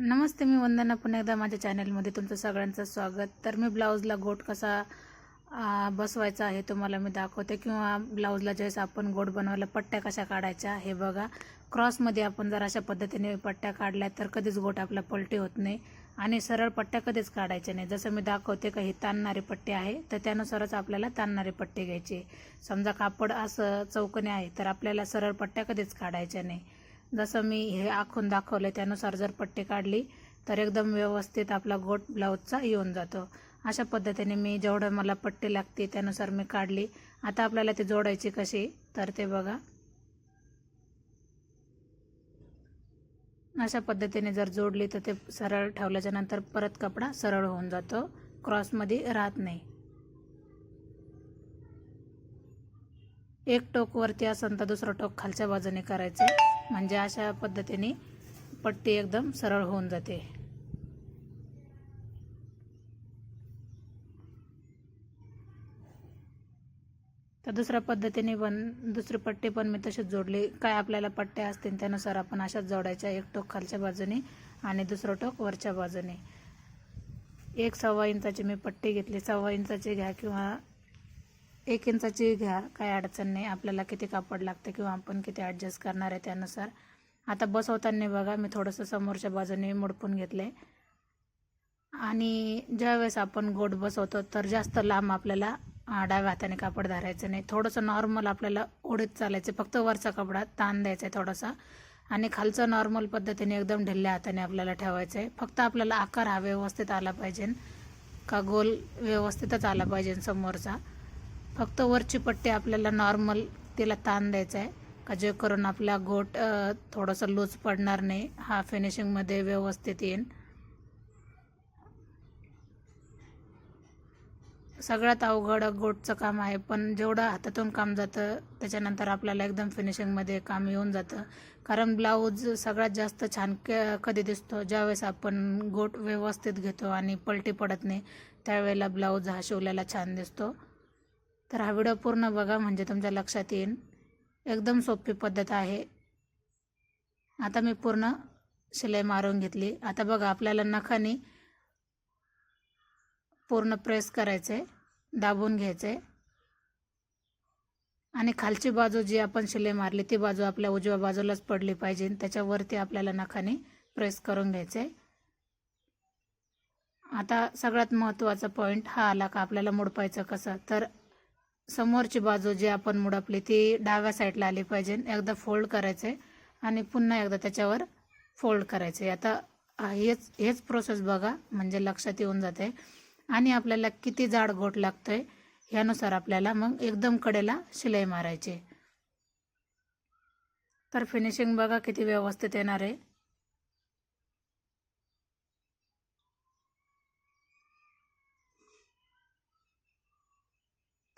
नमस्ते मी वंदना पुन्हा एकदा माझ्या चॅनलमध्ये तुमचं सगळ्यांचं स्वागत. तर मी ब्लाऊजला गोट कसा बसवायचा आहे तुम्हाला मी दाखवते किंवा ब्लाऊजला ज्यावेळेस आपण गोट बनवायला पट्ट्या कशा काढायच्या हे बघा. क्रॉसमध्ये आपण जर अशा पद्धतीने पट्ट्या काढल्या तर कधीच गोट आपला पलटी होत नाही आणि सरळ पट्ट्या कधीच काढायच्या नाही. जसं मी दाखवते का ही ताणणारी पट्टी आहे तर त्यानुसारच आपल्याला ताणणारी पट्टी घ्यायची. समजा कापड असं चौकने आहे तर आपल्याला सरळ पट्ट्या कधीच काढायच्या नाही. जसं मी हे आखून दाखवलं त्यानुसार जर पट्टी काढली तर एकदम व्यवस्थित आपला गोट ब्लाऊजचा येऊन जातो. अशा पद्धतीने मी जेवढं मला पट्टी लागते त्यानुसार मी काढली. आता आपल्याला ते जोडायची कशी तर ते बघा. अशा पद्धतीने जर जोडली तर ते सरळ ठेवल्याच्यानंतर परत कपडा सरळ होऊन जातो. क्रॉसमध्ये राहत नाही. एक टोक वरती असेल तर दुसरं टोक खालच्या बाजूने करायचं. म्हणजे अशा पद्धतीने पट्टी एकदम सरळ होऊन जाते. तर दुसऱ्या पद्धतीने पण दुसरी पट्टी पण मी तशीच जोडली. काय आपल्याला पट्ट्या असतील त्यानुसार आपण अशाच जोडायच्या. एक टोक खालच्या बाजूने आणि दुसरं टोक वरच्या बाजूने. एक सव्वा इंचाची मी पट्टी घेतली. सव्वा इंचाची घ्या किंवा एक इंचाची घ्या काय अडचण नाही. आपल्याला किती कापड लागतं किंवा आपण किती ॲडजस्ट करणार आहे त्यानुसार. आता बसवताना बघा मी थोडंसं समोरच्या बाजूने मुडपून घेतलं आहे आणि ज्यावेळेस आपण गोड बसवतो तर जास्त लांब आपल्याला डाव्या हाताने कापड धरायचं नाही. थोडंसं नॉर्मल आपल्याला ओढीत चालायचं फक्त वरचा कपडा ताण द्यायचा आहे थोडासा. आणि खालचं नॉर्मल पद्धतीने एकदम ढिल्ल्या हाताने आपल्याला ठेवायचं आहे फक्त आपल्याला आकार हा व्यवस्थित आला पाहिजे. का गोल व्यवस्थितच आला पाहिजे समोरचा. फक्त वरची पट्टी आपल्याला नॉर्मल तिला ताण द्यायचा आहे. का जे करून आपला गोट थोडासा थोडंसं लूज पडणार नाही. हा फिनिशिंगमध्ये व्यवस्थित येईल सगळ्यात अवघड गोटचं काम आहे पण जेवढं हातातून काम जातं त्याच्यानंतर आपल्याला एकदम फिनिशिंगमध्ये काम येऊन जातं. कारण ब्लाऊज सगळ्यात जास्त छान क कधी दिसतो? ज्यावेळेस आपण गोट व्यवस्थित घेतो आणि पलटी पडत नाही त्यावेळेला ब्लाऊज हा शिवलेला छान दिसतो. तर हा व्हिडिओ पूर्ण बघा म्हणजे तुमच्या लक्षात येईल एकदम सोपी पद्धत आहे. आता मी पूर्ण शिलाई मारून घेतली. आता बघा आपल्याला नखाने पूर्ण प्रेस करायचं आहे दाबून घ्यायचे. आणि खालची बाजू जी आपण शिलाई मारली ती बाजू आपल्या उजव्या बाजूलाच पडली पाहिजे. त्याच्यावरती आपल्याला नखाने प्रेस करून घ्यायचे. आता सगळ्यात महत्त्वाचा पॉईंट हा आला का आपल्याला मुडपायचं कसं? तर समोरची बाजू जी आपण मुडपली ती डाव्या साईडला आली पाहिजे. एकदा फोल्ड करायचे आणि पुन्हा एकदा त्याच्यावर फोल्ड करायचे आता हेच हेच प्रोसेस बघा म्हणजे लक्षात येऊन जाते आणि आपल्याला किती जाड गोट लागतोय ह्यानुसार आपल्याला मग एकदम कडेला शिलाई मारायची तर फिनिशिंग बघा किती व्यवस्थित येणार आहे.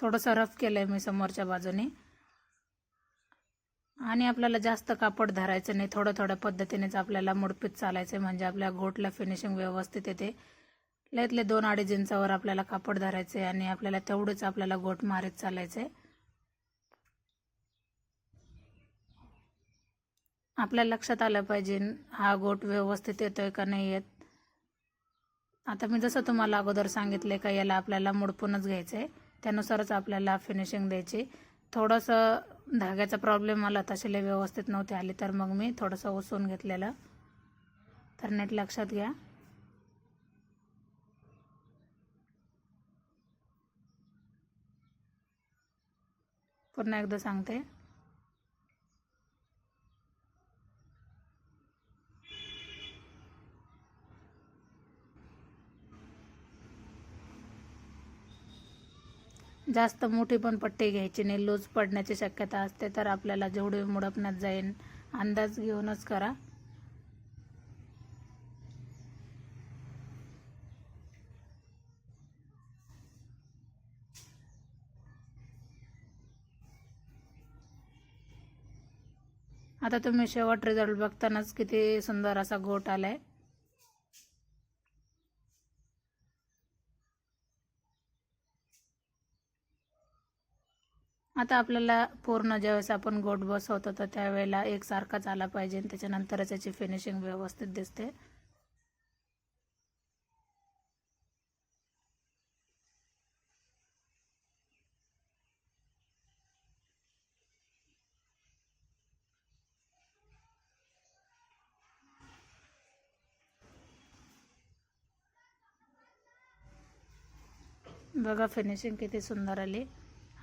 थोडंसं रफ केलं आहे मी समोरच्या बाजूने. आणि आपल्याला जास्त कापड धरायचं नाही थोडं थोड्या पद्धतीनेच आपल्याला मुडपीत चालायचं आहे म्हणजे आपल्या गोटला फिनिशिंग व्यवस्थित येते. लयतले दोन अडीच इंचावर आपल्याला कापड धरायचं आहे आणि आपल्याला तेवढंच आपल्याला घोट मारीत चालायचं आहे आपल्या लक्षात आलं पाहिजे हा गोट व्यवस्थित येतोय का नाही येत. आता मी जसं तुम्हाला अगोदर सांगितले का याला आपल्याला मुडपूनच घ्यायचं आहे त्यानुसारच आपल्याला फिनिशिंग द्यायची. थोडंसं धाग्याचा प्रॉब्लेम आला तसेले व्यवस्थित नव्हते आले तर मग मी थोडंसं ओसून घेतलेलं. तर नीट लक्षात घ्या. पुन्हा एकदा सांगते. जास्त मोठी पण पट्टे घ्यायचे नाही. लोज पडण्याची शक्यता असते तर आपल्याला जेवढे मुडपण्यात जाईन अंदाज घेऊनच करा. आता तुम्ही शेवट रिझल्ट बघतानाच किती सुंदर असा गोट आलाय. आता आपल्याला पूर्ण ज्यावेळेस आपण गोट बसवतो तर त्यावेळेला एकसारखाच आला पाहिजे त्याच्यानंतरच याची फिनिशिंग व्यवस्थित दिसते. बघा फिनिशिंग किती सुंदर आली.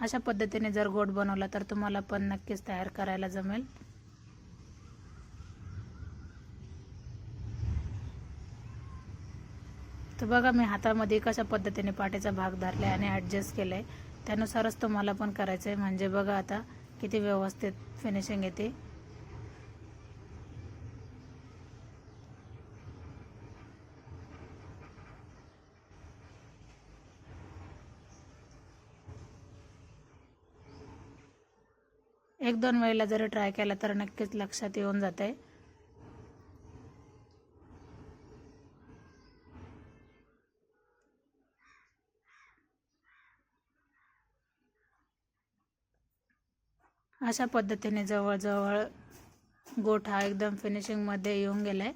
अशा पद्धतीने जर गोड बनवला तर तुम्हाला पण नक्कीच तयार करायला जमेल. तर बघा मी हातामध्ये कशा पद्धतीने पाठीचा भाग धरला आणि ॲडजस्ट केलं आहे त्यानुसारच तुम्हाला पण करायचं आहे म्हणजे बघा आता किती व्यवस्थित फिनिशिंग येते. एक दोन वेळेला जरी ट्राय केला तर नक्कीच लक्षात येऊन जाते अशा पद्धतीने जवळजवळ गोठ हा एकदम फिनिशिंगमध्ये येऊन गेलाय.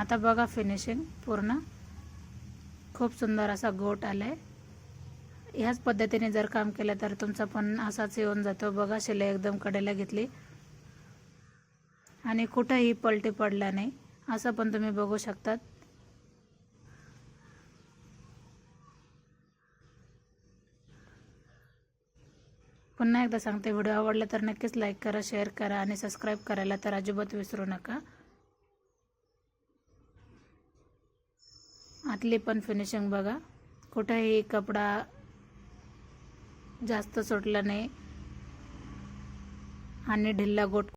आता बघा फिनिशिंग पूर्ण. खूप सुंदर असा गोट आलाय. ह्याच पद्धतीने जर काम केलं तर तुमचा पण असाच येऊन जातो. बघा शिलाई एकदम कडेला घेतली. आणि कुठंही पलटी पडला नाही. असं पण तुम्ही बघू शकतात. पुन्हा एकदा सांगते व्हिडिओ आवडला तर नक्कीच लाईक करा शेअर करा आणि सबस्क्राईब करायला तर अजिबात विसरू नका. आतले पण फिनिशिंग बघा. कुठेही कपडा जास्त सुटला नाही. आणि ढिल्ला गोट